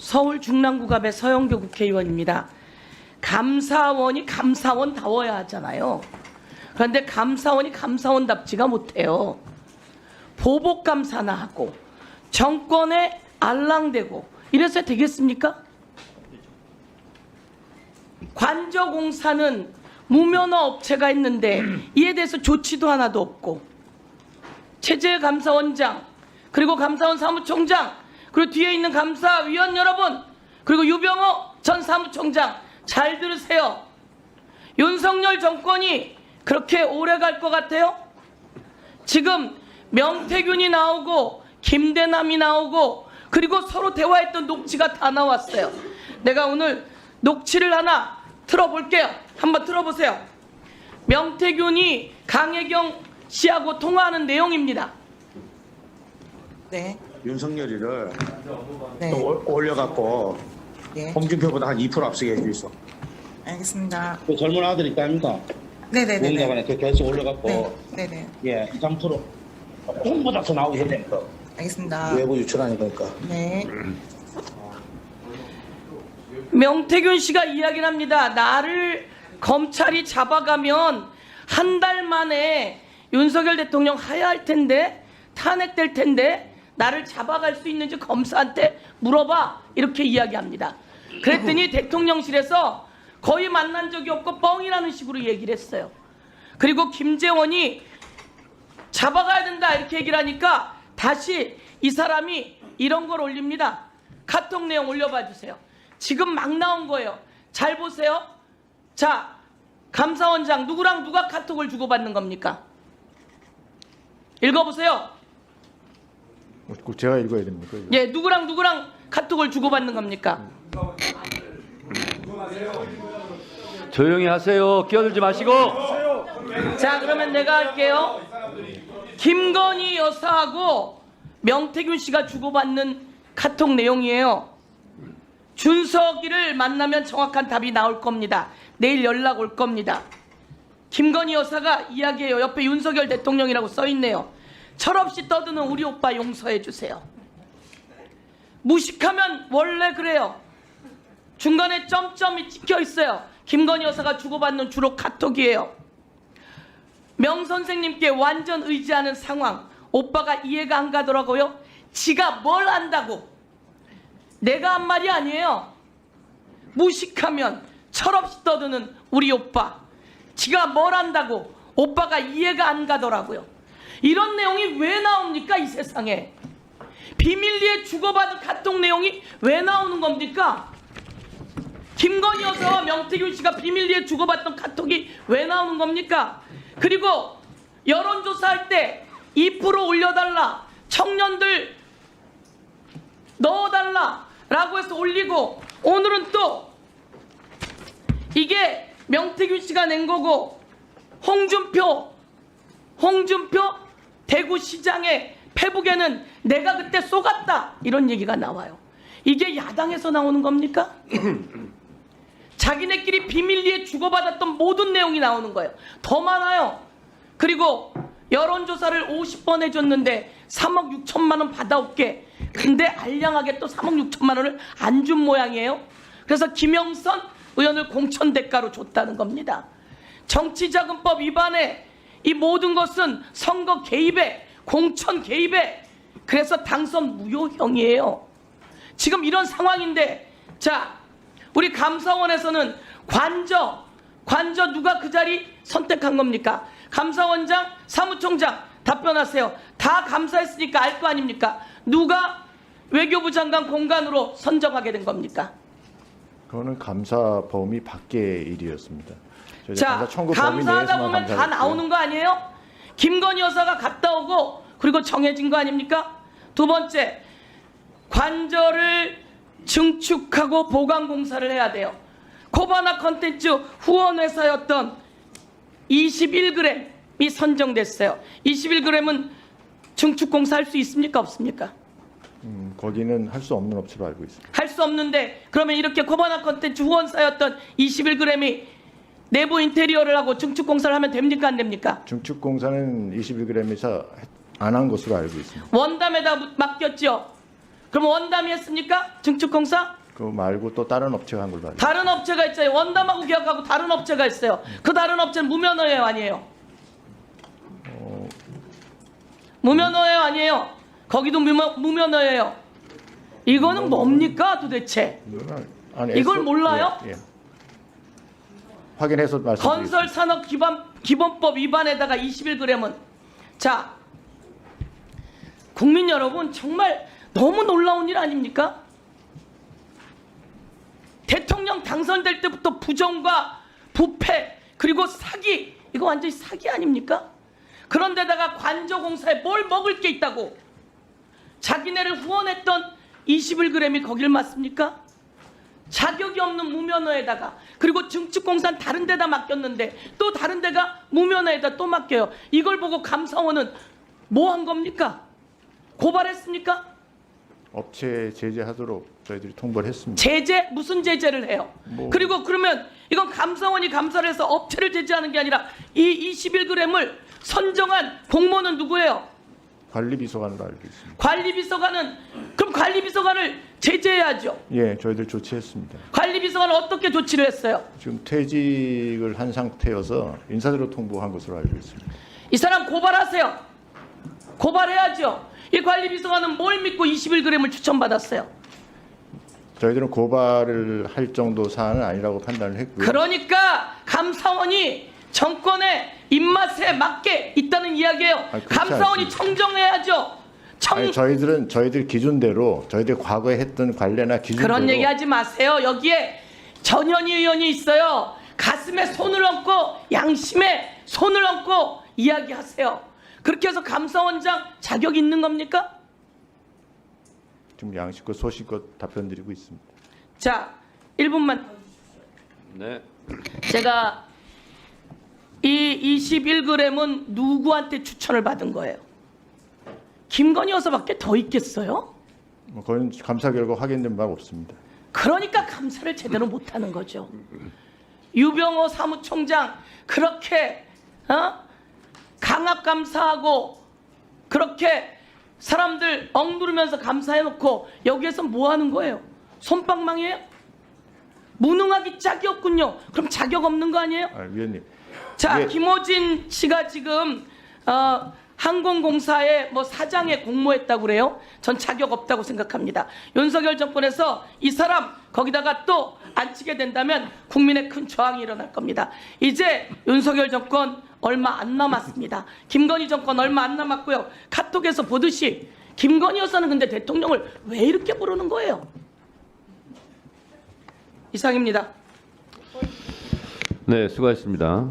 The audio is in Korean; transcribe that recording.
서울 중랑구갑의 서영교 국회의원입니다. 감사원이 감사원 다워야 하잖아요. 그런데 감사원이 감사원답지가 못해요. 보복 감사나 하고 정권에 알랑대고 이래서 되겠습니까? 관저공사는 무면허 업체가 있는데 이에 대해서 조치도 하나도 없고 체제감사원장 그리고 감사원 사무총장 그리고 뒤에 있는 감사위원 여러분 그리고 유병호 전 사무총장 잘 들으세요. 윤석열 정권이 그렇게 오래 갈 것 같아요? 지금 명태균이 나오고 김대남이 나오고 그리고 서로 대화했던 녹취가 다 나왔어요. 내가 오늘 녹취를 하나 틀어볼게요. 한번 틀어보세요. 명태균이 강혜경 씨하고 통화하는 내용입니다. 네, 윤석열이를 네, 또 올- 올려갖고 네, 홍준표보다 한 2% 앞서게 해줄 있어. 알겠습니다. 그 젊은 아들 있다 아닙니까? 네, 네, 네, 네, 누군가간에 그 결승 올려갖고 네, 네, 네, 예 2, 3% 홍보다 더 나오게 해야 되니까 알겠습니다. 외부 유출하니까. 네, 명태균 씨가 이야기를 합니다. 나를 검찰이 잡아가면 한 달 만에 윤석열 대통령 하야할 텐데 탄핵될 텐데 나를 잡아갈 수 있는지 검사한테 물어봐 이렇게 이야기합니다. 그랬더니 대통령실에서 거의 만난 적이 없고 뻥이라는 식으로 얘기를 했어요. 그리고 김재원이 잡아가야 된다 이렇게 얘기를 하니까 다시 이 사람이 이런 걸 올립니다. 카톡 내용 올려봐 주세요. 지금 막 나온 거예요. 잘 보세요. 자, 감사원장 누구랑 누가 카톡을 주고받는 겁니까? 읽어보세요. 꼭 제가 읽어야 됩니까? 이거? 예, 누구랑 누구랑 카톡을 주고받는 겁니까? 조용히 하세요. 끼어들지 마시고. 자, 그러면 내가 할게요. 김건희 여사하고 명태균 씨가 주고받는 카톡 내용이에요. 준석이를 만나면 정확한 답이 나올 겁니다. 내일 연락 올 겁니다. 김건희 여사가 이야기해요. 옆에 윤석열 대통령이라고 써 있네요. 철없이 떠드는 우리 오빠 용서해 주세요. 무식하면 원래 그래요. 중간에 점점이 찍혀 있어요. 김건희 여사가 주고받는 주로 카톡이에요. 명 선생님께 완전 의지하는 상황. 오빠가 이해가 안 가더라고요. 지가 뭘 안다고. 내가 한 말이 아니에요. 무식하면 철없이 떠드는 우리 오빠. 지가 뭘 안다고 오빠가 이해가 안 가더라고요. 이런 내용이 왜 나옵니까 이 세상에? 비밀리에 주고받은 카톡 내용이 왜 나오는 겁니까? 김건희 여사와 명태균 씨가 비밀리에 주고받던 카톡이 왜 나오는 겁니까? 그리고 여론조사할 때 2% 올려달라 청년들 넣어달라 라고 해서 올리고 오늘은 또 이게 명태균 씨가 낸 거고 홍준표 홍준표 대구 시장의 페북에는 내가 그때 쏘갔다 이런 얘기가 나와요. 이게 야당에서 나오는 겁니까? 자기네끼리 비밀리에 주고받았던 모든 내용이 나오는 거예요. 더 많아요. 그리고 여론조사를 50번 해줬는데 3억 6천만 원 받아올게. 근데 알량하게 또 3억 6천만 원을 안 준 모양이에요. 그래서 김영선 의원을 공천 대가로 줬다는 겁니다. 정치자금법 위반에 이 모든 것은 선거 개입에 공천 개입에 그래서 당선 무효형이에요. 지금 이런 상황인데 자 우리 감사원에서는 관저 관저 누가 그 자리 선택한 겁니까? 감사원장 사무총장 답변하세요. 다 감사했으니까 알 거 아닙니까? 누가 외교부 장관 공간으로 선정하게 된 겁니까? 그거는 감사 범위 밖의 일이었습니다. 자, 감사 감사하다 보면 다. 나오는 거 아니에요? 김건희 여사가 갔다 오고 그리고 정해진 거 아닙니까? 두 번째, 관절을 증축하고 보강 공사를 해야 돼요. 코바나 컨텐츠 후원 회사였던 21g이 선정됐어요. 21g은 증축 공사 할 수 있습니까? 없습니까? 음, 거기는 할 수 없는 업체로 알고 있습니다. 할 수 없는데 그러면 이렇게 코바나 컨텐츠 후원사였던 21g이 내부 인테리어를 하고 증축 공사를 하면 됩니까 안 됩니까? 중축 공사는 21g에서 안 한 것으로 알고 있습니다. 원담에다 맡겼죠. 그럼 원담이 했습니까? 증축공사? 그거 말고 또 다른 업체가 한 걸로 알고 다른 업체가 있어요. 원담하고 계약하고 다른 업체가 있어요. 그 다른 업체는 무면허예요, 아니에요? 무면허예요, 아니에요? 거기도 무면, 무면허예요. 이거는 뭡니까 도대체? 아니, 이걸 몰라요? 예, 예. 확인해서 말씀드리겠습니다. 건설 산업 기반 기본법 위반에다가 21g은 자 국민 여러분 정말 너무 놀라운 일 아닙니까? 대통령 당선될 때부터 부정과 부패 그리고 사기 이거 완전히 사기 아닙니까? 그런데다가 관저공사에 뭘 먹을 게 있다고 자기네를 후원했던 21g이 거길 맞습니까? 자격이 없는 무면허에다가 그리고 증축공사는 다른 데다 맡겼는데 또 다른 데가 무면허에다 또 맡겨요. 이걸 보고 감사원은 뭐 한 겁니까? 고발했습니까? 업체 제재하도록 저희들이 통보를 했습니다. 제재 무슨 제재를 해요? 뭐. 그리고 그러면 이건 감사원이 감사를 해서 업체를 제재하는 게 아니라 이 21g을 선정한 공무원은 누구예요? 관리비서관으로 알고 있습니다. 관리비서관은 그럼 관리비서관을 제재해야죠. 예, 저희들 조치했습니다. 관리비서관은 어떻게 조치를 했어요? 지금 퇴직을 한 상태여서 인사대로 통보한 것으로 알고 있습니다. 이 사람 고발하세요. 고발해야죠. 이 관리비서관은 뭘 믿고 21g을 추천받았어요. 저희들은 고발을 할 정도 사안은 아니라고 판단을 했고요. 그러니까 감사원이 정권의 입맛에 맞게 있다는 이야기예요. 아니, 그렇지 감사원이 않습니다. 청정해야죠. 청 아니, 저희들은 저희들 기준대로 저희들 과거에 했던 관례나 기준대로 그런 얘기하지 마세요. 여기에 전현희 의원이 있어요. 가슴에 손을 얹고 양심에 손을 얹고 이야기하세요. 그렇게 해서 감사원장 자격 있는 겁니까? 지금 양식껏 소식껏 답변 드리고 있습니다. 자, 1분만 네. 제가 이 21g은 누구한테 추천을 받은 거예요? 김건희 여사밖에 더 있겠어요? 뭐 그건 감사 결과 확인된 바 없습니다. 그러니까 감사를 제대로 못하는 거죠. 유병호 사무총장 그렇게 어? 강압 감사하고 그렇게 사람들 억누르면서 감사해놓고 여기에서 뭐 하는 거예요? 손방망이에요? 무능하기 짝이 없군요. 그럼 자격 없는 거 아니에요? 아, 위원님, 자, 예. 김호진 씨가 지금 어, 항공공사의 뭐 사장에 공모했다고 그래요. 전 자격 없다고 생각합니다. 윤석열 정권에서 이 사람 거기다가 또 앉히게 된다면 국민의 큰 저항이 일어날 겁니다. 이제 윤석열 정권 얼마 안 남았습니다. 김건희 정권 얼마 안 남았고요. 카톡에서 보듯이 김건희 여사는 근데 대통령을 왜 이렇게 부르는 거예요? 이상입니다. 네, 수고하셨습니다.